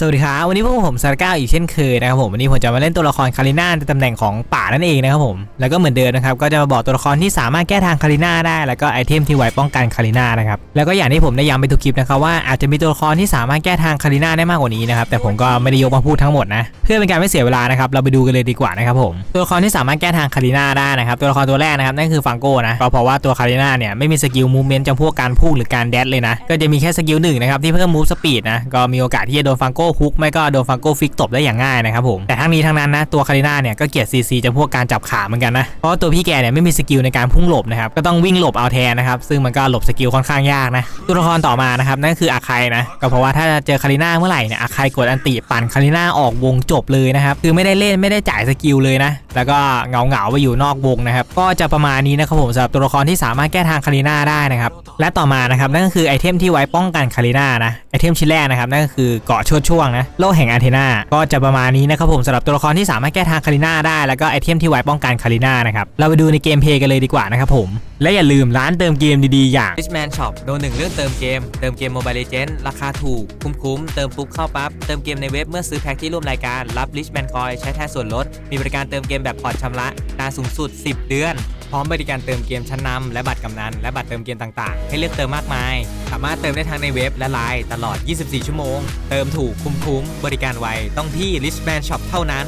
สวัสดีครับวันนี้พวกผมซาร์ก้าอีกเช่นเคยนะครับผมวันนี้ผมจะมาเล่นตัวละครคาริน่าในตำแหน่งของป่านั่นเองนะครับผมแล้วก็เหมือนเดิมนะครับก็จะมาบอกตัวละครที่สามารถแก้ทางคาริน่าได้แล้วก็ไอเทมที่ไว้ป้องกันคาริน่านะครับแล้วก็อย่างที่ผมได้ย้ำไปทุกคลิปนะครับว่าอาจจะมีตัวละครที่สามารถแก้ทางคาริน่าได้มากกว่านี้นะครับแต่ผมก็ไม่ได้ยกมาพูดทั้งหมดนะเพื่อเป็นการไม่เสียเวลานะครับเราไปดูกันเลยดีกว่านะครับผมตัวละครที่สามารถแก้ทางคาริน่าได้นะครับตัวละครตัวแรกนะครับนั่นคือฟังโก้นะก็เพราะว่าตัวคาริน่าเนี่ยไม่มีสกิลมูเมนต์จำพวกการพุ่งหรือการแดดเลยนะก็จะมีแค่สกิลหนึ่งนะครับที่เพิ่มมูฟสปีดนะก็มีโอกาสที่จะโดนฟังโก้ฮุกไม่ก็โดนฟังโก้ฟิกตบได้อย่างง่ายนะครับผมแต่ทั้งนี้ทั้งนั้นนะตัวคาริน่าเนี่ยก็เกลียดซีซีจำพวกการจับขาเหมือนกันนะเพราะตัวพี่แกเนี่ยไม่มีสกิลในการพุ่งหลบนะครับก็ต้องวิ่งหลบเอาแทนนะครับซึ่งมันก็หลบสกิลค่อนข้างยากนะตัวละครต่อมานะครับนั่นคืออาคายนะก็เพราะว่าถ้าเจอคาริน่าเมื่อไหร่เนี่ยอาคายกดอันติปั่นคาริน่าออกวงจบเลยนะครับคือไม่ได้เล่นไม่ได้จ่ายสกิลเลยนะแล้วก็เหงาเหงาไปอยู่นอกวงนะครับก็จะประมาณนี้นะครับผมสำหรับตัวละครที่สามารถแก้ทางคาริน่าได้นะครับและต่อมานะครับนั่นก็คือไอเทมที่ไว้ป้องกันคาริน่านะไอเทมชิ้นแรกนะครับนั่นก็คือเกาะชดช่วงนะโล่แห่งอาเทนาก็จะประมาณนี้นะครับผมสำหรับตัวละครที่สามารถแก้ทางคาริน่าได้แล้วก็ไอเทมที่ไว้ป้องกันคาริน่านะครับเราไปดูในเกมเพย์กันเลยดีกว่านะครับผมและอย่าลืมร้านเติมเกมดีๆอย่าง Richman Shop โดนหนึ่งเรื่องเติมเกม เติมเกม Mobile Legends ราคาถูก คุ้มๆ เติมปุ๊บเข้าปั๊บ เติมเกมในเว็บเมื่อซื้อแพ็คที่ร่วมรายการ รับ Richman Coin ใช้แทนส่วนลด มีบริการเติมเกมแบบผ่อนชำระนานสูงสุด 10 เดือน พร้อมบริการเติมเกมชั้นนำและบัตรกำนันและบัตรเติมเกมต่างๆ ให้เลือกเติมมากมาย สามารถเติมได้ทั้งในเว็บและไลน์ตลอด 24 ชั่วโมง เติมถูกคุ้มๆบริการไวต้องที่ Richman Shop เท่านั้น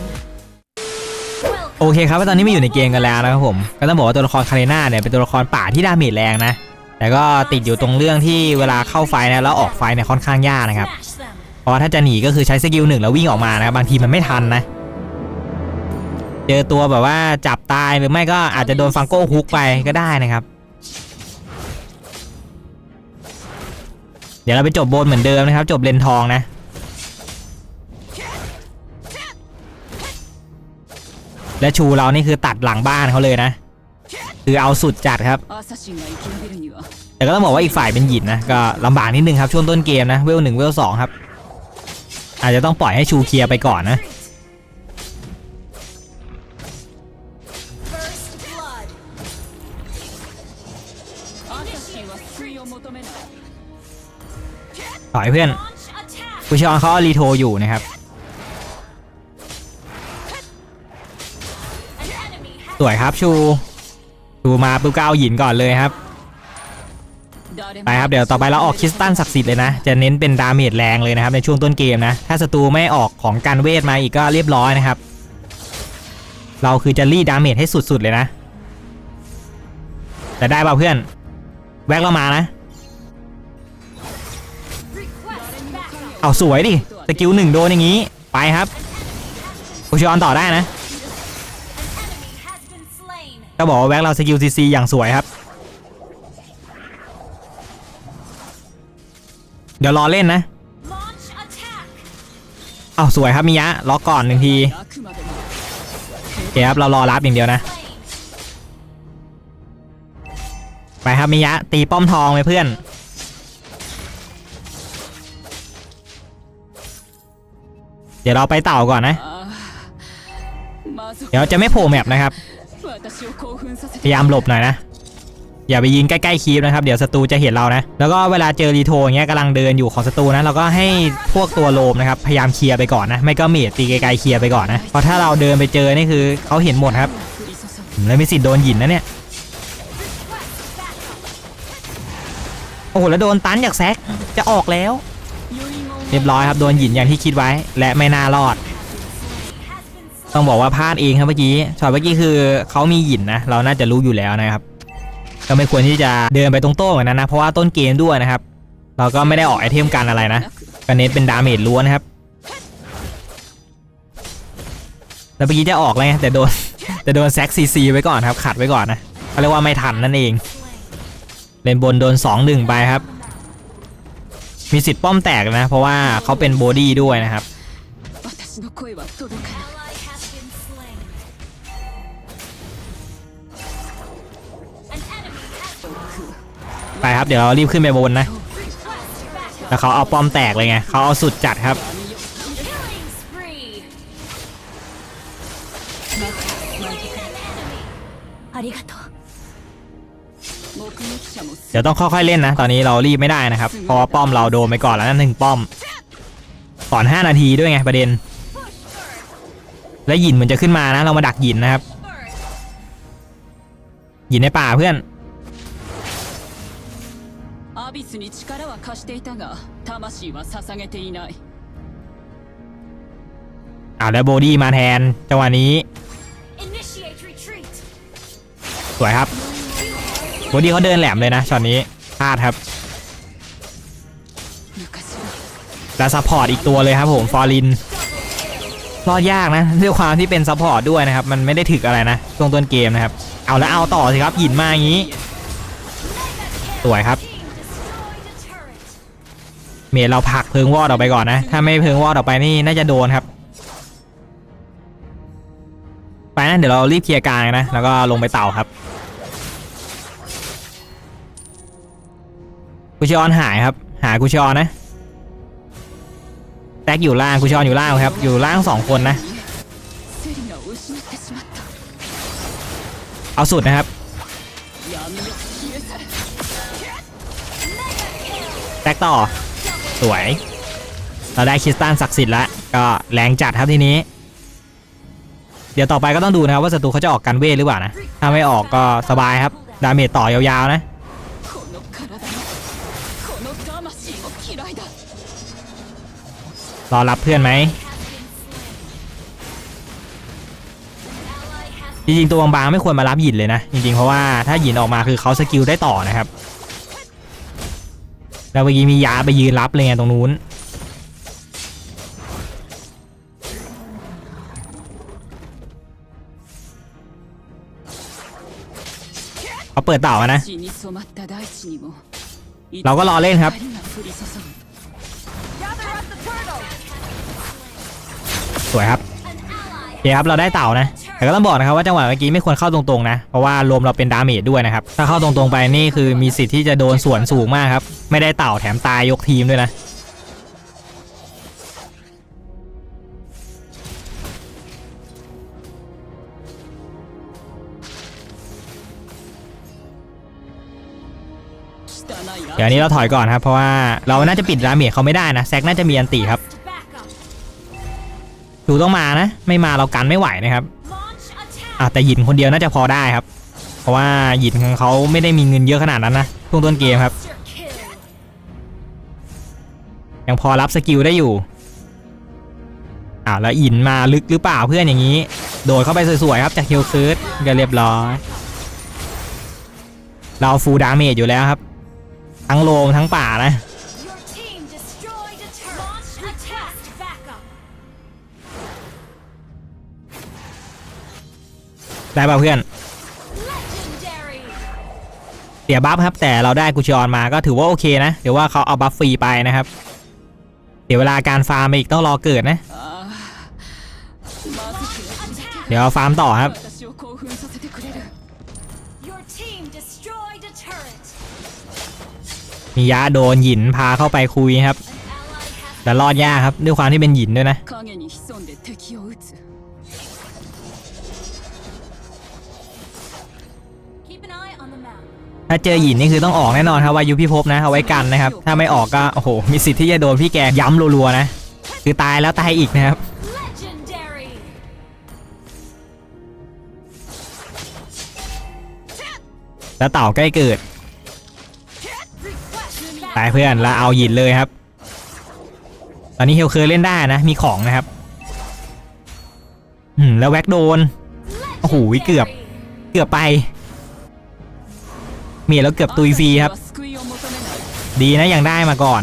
โอเคครับตอนนี้มาอยู่ในเกมกันแล้วนะครับผม ก็ต้องบอกว่าตัวละครคาเรน่าเนี่ยเป็นตัวละครป่าที่ดาเมจแรงนะ แต่ก็ติดอยู่ตรงเรื่องที่เวลาเข้าไฟนะแล้วออกไฟเนี่ยค่อนข้างยากนะครับ เพราะว่าถ้าจะหนีก็คือใช้สกิลหนึ่งแล้ววิ่งออกมานะครับบางทีมันไม่ทันนะ เจอตัวแบบว่าจับตายหรือไม่ก็อาจจะโดนฟังโก้ฮุกไปก็ได้นะครับ เดี๋ยวเราไปจบโบนเหมือนเดิมนะครับ จบเลนทองนะและชูเรานี่คือตัดหลังบ้านเขาเลยนะ คือเอาสุดจัดครับ แต่ก็ต้องบอกว่าอีกฝ่ายเป็นหยินนะ ก็ลำบากนิดนึงครับช่วงต้นเกมนะ เวลหนึ่งเวลสองครับ อาจจะต้องปล่อยให้ชูเคลียร์ไปก่อนนะ อยเพื่อนผู้ชอนเขาเอารีโทรอยู่นะครับ สวยครับชูชูมาปุ๊บก็เอาหินก่อนเลยครับไปครับเดี๋ยวต่อไปเราออกคริสตัลศักดิ์สิทธิ์เลยนะ จะเน้นเป็นดาเมจแรงเลยนะครับในช่วงต้นเกมนะ ถ้าศัตรูไม่ออกของการเวทมาอีกก็เรียบร้อยนะครับ เราคือจะรีดดาเมจให้สุดๆเลยนะ แต่ได้ป่าเพื่อน แวกเรามานะ เอาสวยดิสกิลหนึ่งโดนอย่างนี้ไปครับโอชิออนต่อได้นะก็บอกว่าแว็กเราสกิลซีซีอย่างสวยครับ เดี๋ยวรอเล่นนะเอาสวยครับมิยะล็อกก่อนหนึ่งทีเคครับเรารอรับอย่างเดียวนะ ไปครับมิยะตีป้อมทองไปเพื่อน เดี๋ยวเราไปเต่าก่อนนะ เดี๋ยวจะไม่โผล่แมปนะครับ พยายามหลบหน่อยนะ อย่าไปยิงใกล้ๆคีฟนะครับ เดี๋ยวศัตรูจะเห็นเรานะ แล้วก็เวลาเจอรีโทงเงี้ยกำลังเดินอยู่ของศัตรูนะ เราก็ให้พวกตัวโลมนะครับ พยายามเคลียร์ไปก่อนนะ ไม่ก็เมดตีไกลๆเคลียร์ไปก่อนนะ เพราะถ้าเราเดินไปเจอนี่คือเขาเห็นหมดครับ แล้วมีสิทธิ์โดนหยินนะเนี่ย โอ้โห แล้วโดนตันจากแซกจะออกแล้ว เรียบร้อยครับโดนหยินอย่างที่คิดไว้ และไม่น่ารอด ต้องบอกว่าพลาดเองครับเมื่อกี้ช็อตเมื่อกี้คือเขามีหยินนะเราน่าจะรู้อยู่แล้วนะครับ ก็ไม่ควรที่จะเดินไปตรงโต้เหมือนนั้นนะเพราะว่าต้นเกมด้วยนะครับ เราก็ไม่ได้ออกไอเทมกันอะไรนะなくก็เน้นเป็นดาเมจล้วนนะครับแล้วเมื่อกี้จะออกเลยแต่โดนแต่โดนแซกซีซีไว้ก่อนครับขัดไว้ก่อนนะเขาเรียกว่าไม่ทันนั่นเองเลนบนโดน2อหนึ่งไปครับ มีสิทธิ์ป้อมแตกนะ เพราะว่าเขาเป็นโบดี้ด้วยนะครับ 私の声は届かない ไปครับ เดี๋ยวเรารีบขึ้นไปบนนะ แล้วเขาเอาป้อมแตกเลยไงเขาเอาสุดจัดครับ ありがとう目撃者も เดี๋ยวต้องค่อยๆเล่นนะ ตอนนี้เรารีบไม่ได้นะครับ เพราะว่าป้อมเราโดนไปก่อนแล้วนะหนึ่งป้อม ก่อน 5 นาทีด้วยไงประเด็น และหยินเหมือนจะขึ้นมานะ เรามาดักหยินนะครับ หยินในป่าเพื่อน アビスに力は貸していたが魂は捧げていない อ่าแล้วโบดี้มาแทนจังหวะนี้ Initiate retreat. สวยครับ โบดี้เขาเดินแหลมเลยนะช็อตนี้พลาดครับแล้วซัพพอร์ตอีกตัวเลยครับผมฟอร์ลินรอดยากนะด้วยความที่เป็นซัพพอร์ตด้วยนะครับ มันไม่ได้ถึกอะไรนะช่วงต้นเกมนะครับ เอาแล้วเอาต่อสิครับหินมาอย่างนี้ สวยครับ เมดเราผลักเพิงวอดออกไปก่อนนะ ถ้าไม่เพิงวอดออกไปนี่น่าจะโดนครับ ไปนะเดี๋ยวเรารีบเคลียร์กลางนะแล้วก็ลงไปเต่าครับ กูชออนหายครับ หากูชอนนะแท็กอยู่ล่างกูชออนอยู่ล่างครับ อยู่ล่างสองคนนะ เอาสุดนะครับแท็กต่อ สวย เราได้คริสตัลศักดิ์สิทธิ์แล้ว ก็แรงจัดครับทีนี้ เดี๋ยวต่อไปก็ต้องดูนะครับว่าศัตรูเขาจะออกกันเวทหรือเปล่านะ ถ้าไม่ออกก็สบายครับ ดาเมจต่อยาวๆนะ รอรับเพื่อนไหมจริงๆตัวบางๆไม่ควรมารับหยินเลยนะ จริงๆเพราะว่าถ้าหยินออกมาคือเขาสกิลได้ต่อนะครับแล้วเมื่อกี้มียาไปยืนรับเลยไงตรงนู้น เขาเปิดเต่านะ เราก็รอเล่นครับ สวยครับโอเคครับเราได้เต่านะ แต่ก็ต้องบอกนะครับว่าจังหวะเมื่อกี้ไม่ควรเข้าตรงๆนะ เพราะว่ารวมเราเป็นดาเมจด้วยนะครับ ถ้าเข้าตรงๆไปนี่คือมีสิทธิ์ที่จะโดนสวนสูงมากครับ ไม่ได้เต่าแถมตายยกทีมด้วยนะ เดี๋ยวนี้เราถอยก่อนครับ เพราะว่าเราน่าจะปิดดาเมจเขาไม่ได้นะแซกน่าจะมีอันติครับดูต้องมานะ ไม่มาเรากันไม่ไหวนะครับอะแต่หยินคนเดียวน่าจะพอได้ครับ เพราะว่าหยินของเขาไม่ได้มีเงินเยอะขนาดนั้นนะช่วงต้นเกมครับ ยังพอรับสกิลได้อยู่อ่าแล้วอินมาลึกหรือเปล่าเพื่อนอย่างนี้ โดดเข้าไปสวยๆครับจากฮิลคิร์ดก็เรียบร้อย เราฟูลดาเมจอยู่แล้วครับ ทั้งโลมทั้งป่านะ ได้ป่ะเพื่อน เสียบัฟครับ แต่เราได้กุชออนมาก็ถือว่าโอเคนะเดี๋ยวว่าเขาเอาบัฟฟรีไปนะครับ เดี๋ยวเวลาการฟาร์มอีกต้องรอเกิดนะ เดี๋ยวฟาร์มต่อครับ มียะโดนหินพาเข้าไปคุยครับ แต่รอดยากครับด้วยความที่เป็นหยินด้วยนะถ้าเจอหยินนี่คือต้องออกแน่นอนครับว่ายุพิภพนะเอาไว้กันนะครับ ถ้าไม่ออกก็โอ้โหมีสิทธิ์ที่จะโดนพี่แกย้ำรัวๆนะ คือตายแล้วตายอีกนะครับแล้วเต่าใกล้เกิด ตาเพื่อนเราเอาหยินเลยครับ ตอนนี้เฮลเคยเล่นได้นะ มีของนะครับ อืมแล้วแว็กโดน โอ้โหเกือบ เกือบไป เมียแล้วเกือบตุยฟรีครับ ดีนะยังได้มาก่อน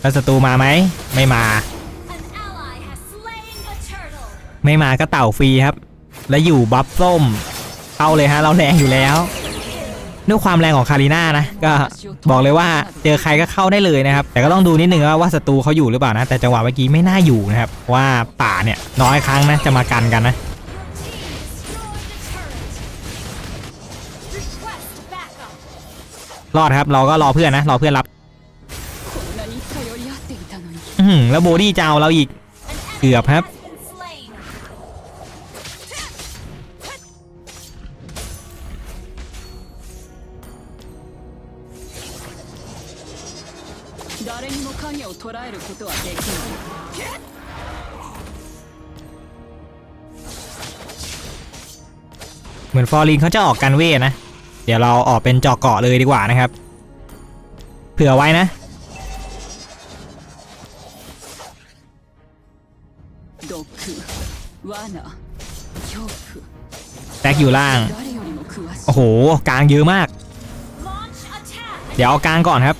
แล้วศัตรูมาไหม ไม่มา ไม่มาก็เต่าฟรีครับ แล้วอยู่บัฟส้ม เอาเลยฮะ เราแรงอยู่แล้ว ด้วยความแรงของคารีนานะ ก็บอกเลยว่าเจอใครก็เข้าได้เลยนะครับ แต่ก็ต้องดูนิดนึงว่าวัตรูเขาอยู่หรือเปล่านะ แต่จังหวะเมื่อกี้ไม่น่าอยู่นะครับ ว่าป่าเนี่ยน้อยครั้งนะจะมากันกันนะรอดครับเราก็รอเพื่อนนะรอเพื่อนรับอืมแล้วโบดี้จะเอาเราอีกเกือบครับ 誰にも影を を捉えることはできない เหมือนฟอร์ลินเขาจะออกกันเวทนะ เดี๋ยวเราออกเป็นเจาะเกาะเลยดีกว่านะครับ เผื่อไว้นะ 毒罠恐怖 แตกอยู่ล่าง 誰よりも詳し โอ้โห กลางเยอะมาก Launch attack. เดี๋ยวเอากลางก่อนครับ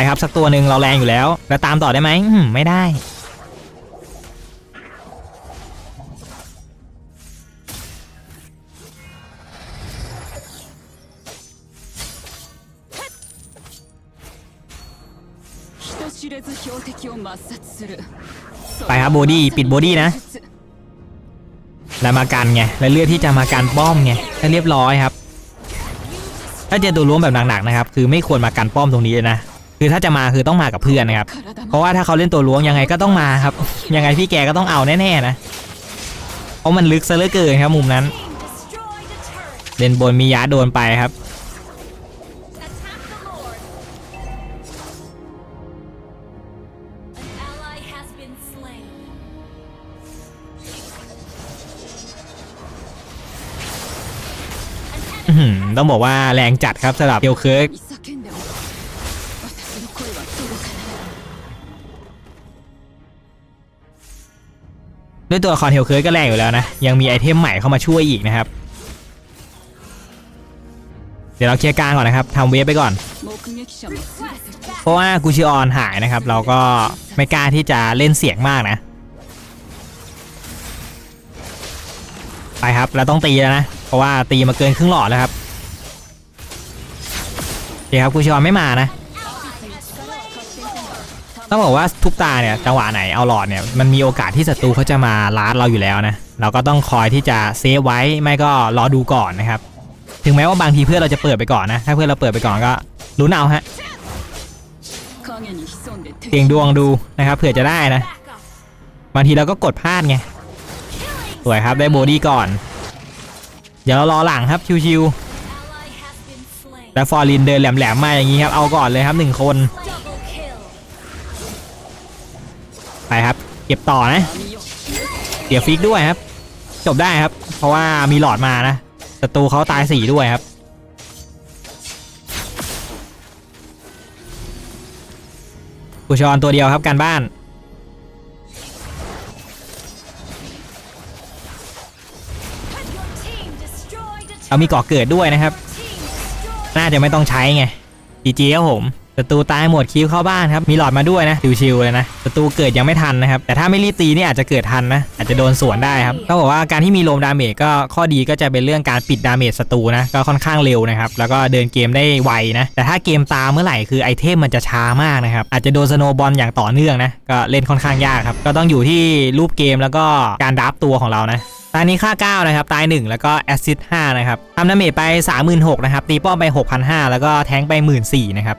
ไปครับสักตัวหนึ่งเราแรงอยู่แล้ว แล้วตามต่อได้ไหมไม่ได้ ไปครับโบดี้ปิดโบดี้นะแล้วมากันไงแล้วเลือกที่จะมาการป้อมไงก็เรียบร้อยครับ ถ้าเจอตัวล้วมแบบหนักๆนะครับ คือไม่ควรมาการป้อมตรงนี้นะ คือถ้าจะมาคือต้องมากับเพื่อนนะครับ เพราะว่าถ้าเขาเล่นตัวล้วงยังไงก็ต้องมาครับ ยังไงพี่แกก็ต้องเอาแน่ๆนะ เพราะมันลึกซะเหลือเกินครับมุมนั้นเลนบนมียาโดนไปครับ ต้องบอกว่าแรงจัดครับสำหรับเดียวเคิร์ก ด้วยตัวคอนเฮลเคิร์ก็แรงอยู่แล้วนะ ยังมีไอเทมใหม่เข้ามาช่วยอีกนะครับ เดี๋ยวเราเคลียร์กลางก่อนนะครับทำเวฟไปก่อน เพราะว่ากูชิออนหายนะครับ เราก็ไม่กล้าที่จะเล่นเสียงมากนะ ไปครับเราต้องตีแล้วนะ เพราะว่าตีมาเกินครึ่งหลอดแล้วครับเดี๋ยวครับกูชิออนไม่มานะ ต้องบอกว่าทุกตาเนี่ยจังหวะไหนเอาหลอดเนี่ยมันมีโอกาสที่ศัตรูเขาจะมาลาดเราอยู่แล้วนะเราก็ต้องคอยที่จะเซฟไว้ไม่ก็รอดูก่อนนะครับถึงแม้ว่าบางทีเพื่อนเราจะเปิดไปก่อนนะถ้าเพื่อนเราเปิดไปก่อนก็ลุ้นเอาฮะเก่งดวงดูนะครับเผื่อจะได้นะบางทีเราก็กดพลาดไงสวยครับได้โบดี้ก่อน เดี๋ยวเรารอหลังครับชิวๆแล้วฟอร์ลินเดินแหลมๆมาอย่างนี้ครับเอาก่อนเลยครับหนึ่งคน เก็บต่อนะเสียวฟิกด้วยครับ จบได้ครับ เพราะว่ามีหลอดมานะศัตรูเขาตายสี่ด้วยครับกูชอนตัวเดียวครับการบ้านเอามีกาะเกิดด้วยนะครับ น่าจะไม่ต้องใช้ไงจีจีครับผม ศัตรูตายหมดคิวเข้าบ้านครับ มีหลอดมาด้วยนะชิวๆเลยนะศัตรูเกิดยังไม่ทันนะครับ แต่ถ้าไม่รีบตีนี่อาจจะเกิดทันนะ อาจจะโดนสวนได้ครับต้องบอกว่าการที่มีโลมดาเมจก็ข้อดีก็จะเป็นเรื่องการปิดดาเมจศัตรูนะ ก็ค่อนข้างเร็วนะครับ แล้วก็เดินเกมได้ไวนะ แต่ถ้าเกมตามเมื่อไหร่คือไอเทมมันจะช้ามากนะครับ อาจจะโดนสโนบอลอย่างต่อเนื่องนะ ก็เล่นค่อนข้างยากครับ ก็ต้องอยู่ที่รูปเกมแล้วก็การดับตัวของเรานะตานี้ค่า 9 นะครับ ตาย 1 แล้วก็แอสซิสต์5นะครับทำดาเมจไป 36,000นะครับ ตีป้อมไป 6,500 แล้วก็แทงไป 14,000นะครับ